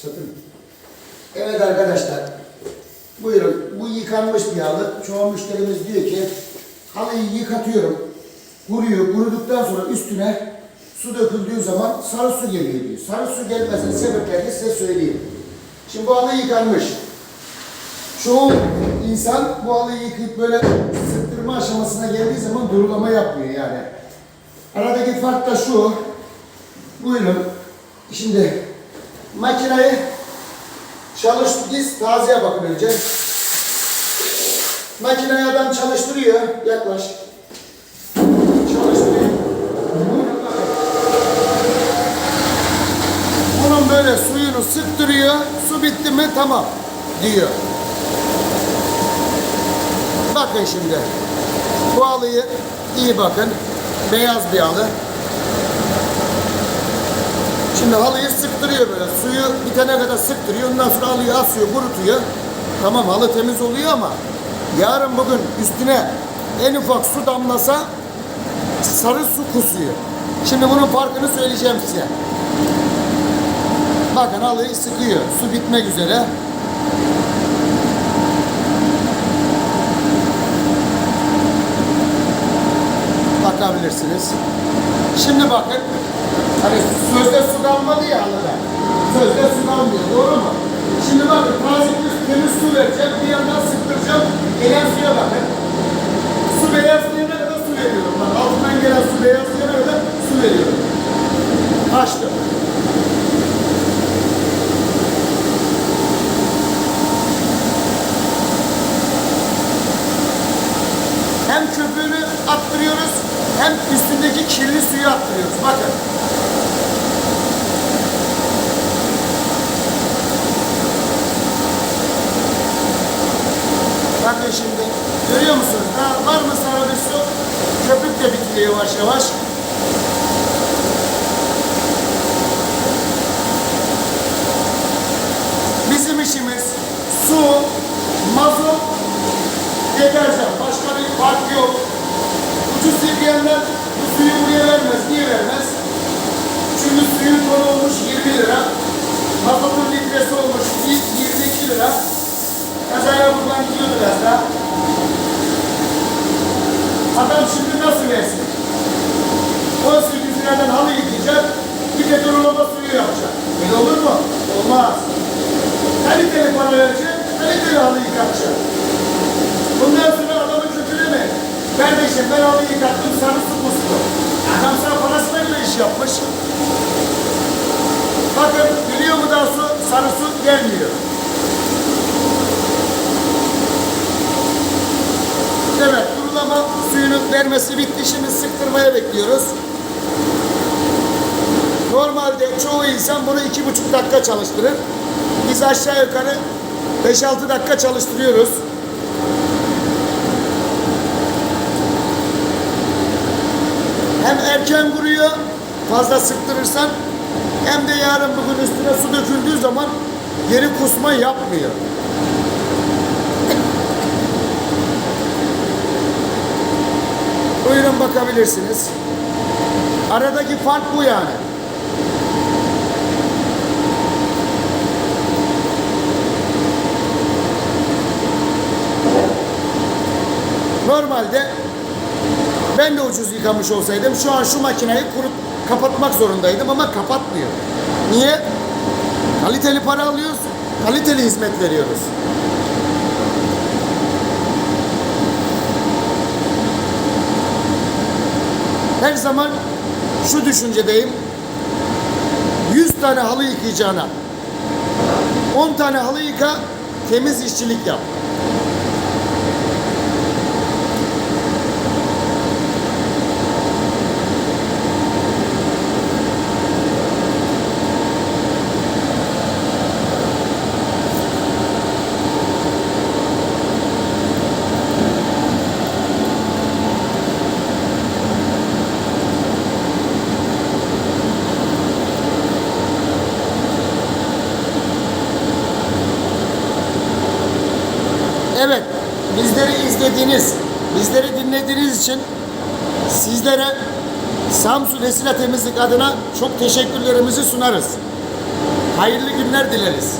Başlatayım. Evet arkadaşlar. Buyurun. Bu yıkanmış bir halı. Çoğu müşterimiz diyor ki halıyı yıkatıyorum. Kuruyor. Kuruduktan sonra üstüne su döküldüğü zaman sarı su geliyor diyor. Sarı su gelmesinin sebeplerini size söyleyeyim. Şimdi bu halı yıkanmış. Çoğu insan bu halıyı yıkayıp böyle sıktırma aşamasına geldiği zaman durulama yapmıyor yani. Aradaki fark da şu. Buyurun. Şimdi makineyi çalış biz tazeye bakın önce. Makineyi adam çalıştırıyor. Yaklaş. Çalıştırıyor. Bunun böyle suyunu sıktırıyor. Su bitti mi tamam diyor. Bakın şimdi. Bu halıyı iyi bakın. Beyaz bir halı. Şimdi halıyı sıktırıyor böyle. Suyu bitene kadar sıktırıyor. Ondan sonra halıyı asıyor, kurutuyor. Tamam halı temiz oluyor ama yarın bugün üstüne en ufak su damlasa sarı su kusuyor. Şimdi bunun farkını söyleyeceğim size. Bakın halıyı sıkıyor. Su bitmek üzere. Bakabilirsiniz. Şimdi bakın. Hani sözde su kalmadı ya halıda. Sözde su kalmıyor. Doğru mu? Şimdi bakın bir temiz su vereceğim. Bir yandan sıktıracağım. Gelen suya bakın. Su beyazlayana kadar su veriyorum. Bak altından gelen su beyazlayana kadar su veriyorum. Açtım. Hem köpüğünü attırıyoruz hem üstündeki kirli suyu attırıyoruz. Bakın. Bakın şimdi. Görüyor musunuz? Ha, var mı sarı bir su? Köpük de bitiriyor yavaş yavaş. Bizim işimiz su, mazot, deterjan. Başka bir fark yok. Yıkayanlar bu suyu buraya vermez. Niye vermez? Çünkü suyun tonu olmuş 20 lira. Mazotun litresi olmuş 22 lira. Kazaya buradan gidiyor biraz da. Adam şimdi nasıl versin? 18 liradan halı yıkayacak, bir de durulama suyu yapacak. Öyle olur mu? Olmaz. Kaliteli para verecek, kaliteli halı yıkatacak. Halı yıkattım, sarı su kustu. Adam sana parasına göre iş yapmış. Bakın geliyor mu daha su? Sarı su gelmiyor. Evet, kurulama suyunun vermesi bitti. Şimdi sıktırmaya bekliyoruz. Normalde çoğu insan bunu iki buçuk dakika çalıştırır. Biz aşağı yukarı 5-6 dakika çalıştırıyoruz. Hem erken kuruyor, fazla sıktırırsan hem de yarın bugün üstüne su döküldüğü zaman geri kusma yapmıyor. Buyurun bakabilirsiniz. Aradaki fark bu yani. Normalde ben de ucuz yıkamış olsaydım şu an şu makineyi kurup kapatmak zorundaydım ama kapatmıyor. Niye? Kaliteli para alıyoruz, kaliteli hizmet veriyoruz. Her zaman şu düşüncedeyim. 100 tane halı yıkayacağına 10 tane halı yıka, temiz işçilik yap. Evet, bizleri izlediğiniz, bizleri dinlediğiniz için sizlere Samsun Esila Temizlik adına çok teşekkürlerimizi sunarız. hayırlı günler dileriz.